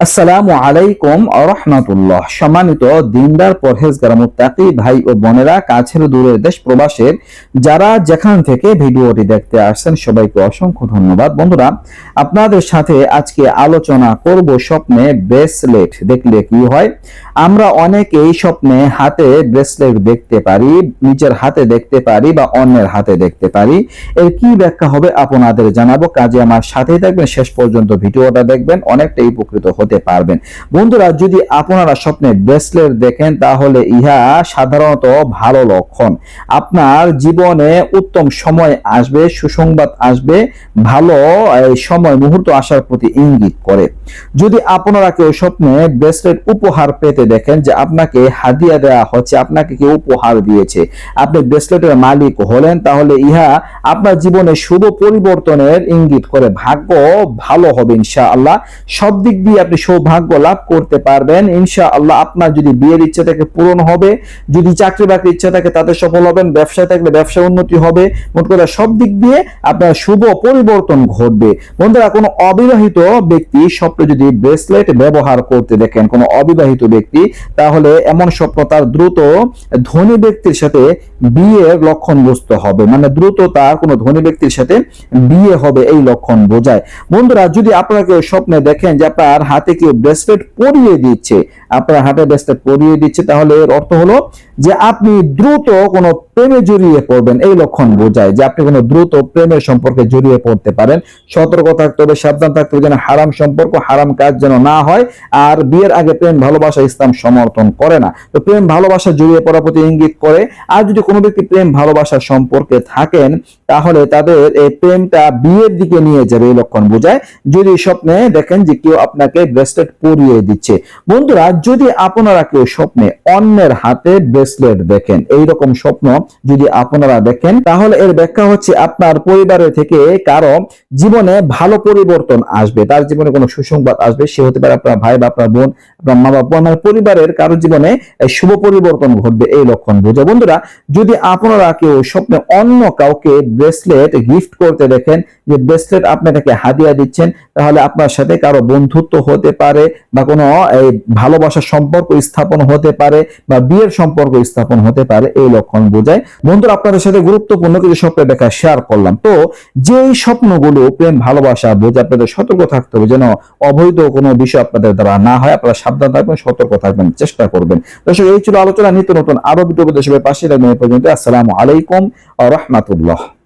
আসসালামু আলাইকুম রহমতুল্লাহ। সম্মানিত দিনদার, পরহেজগার, মুত্তাকি ভাই ও বোনেরা, কাছের দূরের দেশ প্রবাসের, যারা যেখান থেকে ভিডিওটি দেখতে আসছেন, সবাইকে অসংখ্য ধন্যবাদ। বন্ধুরা, আপনাদের সাথে আজকে আলোচনা করব স্বপ্নে ব্রেসলেট দেখলে কি হয়। আমরা অনেকেই স্বপ্নে হাতে ব্রেসলেট দেখতে পারি, নিজের হাতে দেখতে পারি বা অন্যের হাতে দেখতে পারি। এর কি ব্যাখ্যা হবে আপনাদের জানাব। কাজে আমার সাথেই থাকবেন, শেষ পর্যন্ত ভিডিওটা দেখবেন অনেকটা উপকৃত হতে পারবেন। বন্ধুরা, যদি আপনারা স্বপ্নে ব্রেসলেট দেখেন, তাহলে ইহা সাধারণত ভালো লক্ষণ। আপনার জীবনে উত্তম সময় আসবে, সুসংবাদ আসবে, ভালো সময়, মুহূর্ত আসার প্রতি ইঙ্গিত করে। যদি আপনারা কেউ স্বপ্নে ব্রেসলেট উপহার পেতে দেখেন, যে আপনাকে হাদিয়া দেওয়া হচ্ছে, আপনাকে কেউ উপহার দিয়েছে, আপনি ব্রেসলেটের মালিক হলেন, তাহলে ইহা আপনার জীবনে শুভ পরিবর্তনের ইঙ্গিত করে। ভাগ্য ভালো হবে ইনশা আল্লাহ সব দিক দিয়ে আপনি সৌভাগ্য লাভ করতে পারবেন। ইনশা আল্লাহ আপনার যদি বিয়ের ইচ্ছা থাকে পূরণ হবে, যদি চাকরি বাকরির ইচ্ছা থাকে তাতে সফল হবেন, ব্যবসায় থাকলে ব্যবসা উন্নতি হবে। মোট কথা সব দিক দিয়ে আপনার শুভ পরিবর্তন ঘটবে। বন্ধুরা, কোনো অবিবাহিত ব্যক্তি স্বপ্নে যদি ব্রেসলেট ব্যবহার করতে দেখেন, কোনো অবিবাহিত ব্যক্তি, তাহলে এমন স্বপ্ন তার দ্রুত ধনী ব্যক্তির সাথে বিয়ের লক্ষণ বুঝতে হবে। মানে দ্রুত তার কোনো ধনী ব্যক্তির সাথে বিয়ে হবে এই লক্ষণ বোঝায়। বন্ধুরা, যদি আপনারা কেউ স্বপ্নে দেখেন যে আপনার হাতে কেউ ব্রেসলেট পরিয়ে দিচ্ছে। আপনার হাতে ব্রেসলেট পরিয়ে দিচ্ছে। তাহলে এর অর্থ হলো যে আপনি দ্রুত কোনো প্রেমে জড়িয়ে পড়বেন। এই লক্ষণ বোঝায় যে আপনি কোনো দ্রুত প্রেমের সম্পর্কে জড়িয়ে পড়তে পারেন। সতর্ক থাকতে হবে, সাবধান থাকতে হবে যেন হারাম সম্পর্ক, হারাম কাজ যেন না হয়। আর বিয়ের আগে প্রেম, ভালোবাসা, ইসলাম সমর্থন করে না। তো প্রেম, ভালোবাসা জড়িয়ে পড়ার প্রতি ইঙ্গিত করে, আর যদি কোনো ব্যক্তি প্রেম, ভালোবাসা সম্পর্কে থাকেন, তাহলে তাদের এই প্রেমটা বিয়ের দিকে নিয়ে যাবে। এই লক্ষণ বোঝায়। যদি স্বপ্নে দেখেন যে কেউ আপনাকে ব্রেসলেট পরিয়ে দিচ্ছে। বন্ধুরা যদি আপনারা কেউ স্বপ্নে অন্যের হাতে ব্রেসলেট দেখেন এই রকম স্বপ্ন যদি আপনারা দেখেন, তাহলে এর ব্যাখ্যা হচ্ছে আপনার পরিবারের থেকে কারও জীবনে ভালো পরিবর্তন আসবে। তার জীবনে কোনো সুসংবাদ আসবে, সে হতে পারে আপনার ভাই বা আপনার বোন, আপনার মা বাবা, আপনার পরিবারের কারও জীবনে শুভ পরিবর্তন ঘটবে, এই লক্ষণ বোঝা। বন্ধুরা, যদি আপনারা কেউ স্বপ্নে অন্য কাউকে ব্রেসলেট, গিফট করতে দেখেন, যে ব্রেসলেট আপনাকে হাদিয়া দিচ্ছেন, তাহলে আপনার সাথে কারও বন্ধুত্ব হতে পারে বা কোনো এই ভালোবাসার সম্পর্ক স্থাপন হতে পারে বা বিয়ের সম্পর্ক স্থাপন হতে পারে, এই লক্ষণ বোঝায়। বন্ধুরা, আপনাদের সাথে গুরুত্বপূর্ণ কিছু স্বপ্ন দেখা শেয়ার করলাম। তো, যেই স্বপ্নগুলো প্রেম, ভালোবাসা, বোঝে, আপনাদের সতর্ক থাকতে হবে, যেন অবৈধ কোনো বিষয় আপনাদের দ্বারা না হয়, আপনারা সাবধান থাকবেন, সতর্ক থাকবেন, চেষ্টা করবেন। দর্শক, এই ছিল আলোচনা, নিত্য নতুন আরও দেশের পাশে থাকবেন। পর্যন্ত, আসসালামু আলাইকুম রহমাতুল্লাহ।